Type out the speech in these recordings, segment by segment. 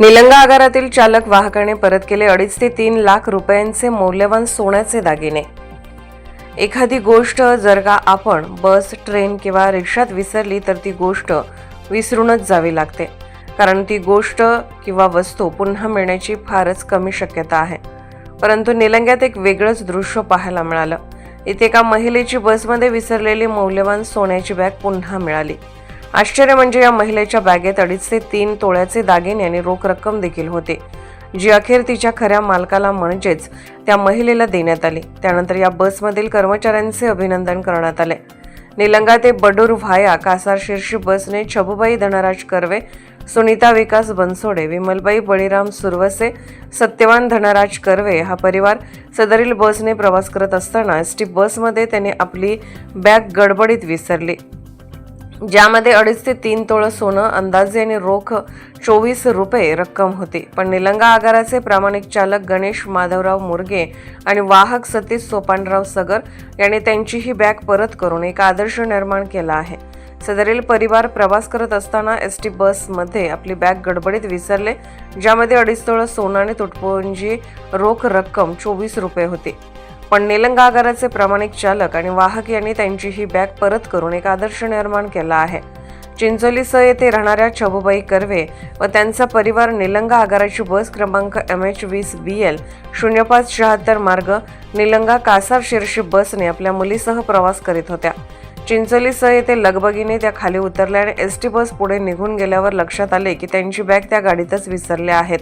निलंगा आगारातील चालक वाहकाने परत केले अडीच ते तीन लाख रुपयांचे मौल्यवान सोन्याचे दागिने. एखादी गोष्ट जर का आपण बस ट्रेन किंवा रिक्षात विसरली तर ती गोष्ट विसरूनच जावी लागते. कारण ती गोष्ट किंवा वस्तू पुन्हा मिळण्याची फारच कमी शक्यता आहे. परंतु निलंग्यात एक वेगळंच दृश्य पाहायला मिळालं. इथे एका महिलेची बसमध्ये विसरलेली मौल्यवान सोन्याची बॅग पुन्हा मिळाली. आश्चर्य म्हणजे या महिलेच्या बॅगेत अडीच ते तीन तोळ्याचे दागिने आणि रोख रक्कम देखील होते. जी अखेर तिच्या खऱ्या मालकाला म्हणजेच त्या महिलेला देण्यात आली. त्यानंतर या बसमधील कर्मचाऱ्यांचे अभिनंदन करण्यात आले. निलंगा ते बडूर व्हाया कासार शीर्षी बसने छबुबाई धनराज कर्वे सुनीता विकास बनसोडे विमलबाई बळीराम सुरवसे सत्यवान धनराज कर्वे हा परिवार सदरील बसने प्रवास करत असताना एस टी बसमध्ये त्याने आपली बॅग गडबडीत विसरली. ज्यामध्ये अडीच ते तीन तोळं सोनं अंदाजे आणि रोख चोवीस रुपये रक्कम होती. पण निलंगा आगाराचे प्रामाणिक चालक गणेश माधवराव मुरगे आणि वाहक सतीश सोपानराव सगर यांनी त्यांची ही बॅग परत करून एक आदर्श निर्माण केला आहे. सदरील परिवार प्रवास करत असताना एस टी बसमध्ये आपली बॅग गडबडीत विसरले ज्यामध्ये अडीच तोळं सोनं आणि तुटपुंजी रोख रक्कम चोवीस रुपये होती. पण निलंगा आगाराचे प्रामाणिक चालक आणि वाहक यांनी त्यांची ही बॅग परत करून एक आदर्श निर्माण केला आहे. चिंचोलीसह येथे राहणाऱ्या छबुबाई कर्वे व त्यांचा परिवार निलंगा आगाराची बस क्रमांक एम एच वीस बी एल शून्य पाच शहात्तर मार्ग निलंगा कासार शिर्शी बसने आपल्या मुलीसह प्रवास करीत होत्या. चिंचोलीसह येथे लगबगीने त्या खाली उतरल्या आणि एस टी बस पुढे निघून गेल्यावर लक्षात आले की त्यांची बॅग त्या गाडीतच विसरल्या आहेत.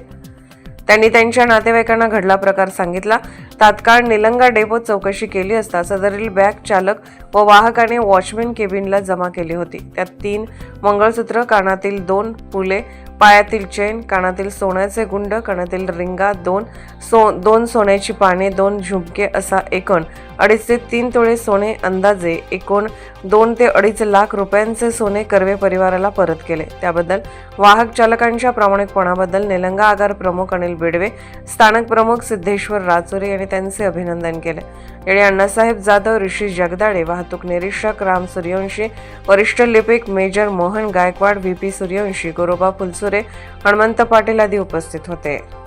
त्यांनी त्यांच्या नातेवाईकांना घडला प्रकार सांगितला. तात्काळ निलंगा डेपोत चौकशी केली असता सदरील बॅग चालक व वाहकाने वॉचमॅन केबिनला जमा केली होती. त्यात तीन मंगळसूत्र कानातील दोन फुले पायातील चेन कानातील सोन्याचे गुंड कानातील रिंगा दोन सो दोन सोन्याची पाने दोन झुमके असा एकूण. अडीच ते तीन तोळे सोने अंदाजे एकूण दोन ते अडीच लाख रुपयांचे सोने कर्वे परिवाराला परत केले. त्याबद्दल वाहक चालकांच्या प्रामाणिकपणाबद्दल निलंगा आगार प्रमुख अनिल बिडवे स्थानक प्रमुख सिद्धेश्वर राचोरे यांनी त्यांचे अभिनंदन केले. यावेळी अण्णासाहेब जाधव ऋषी जगदाळे वाहतूक निरीक्षक राम सूर्यवंशी वरिष्ठ लिपिक major Mohan Gaikwad V P Suryavanshi Goroba Phulsure Hanumant Patil आदी उपस्थित होते.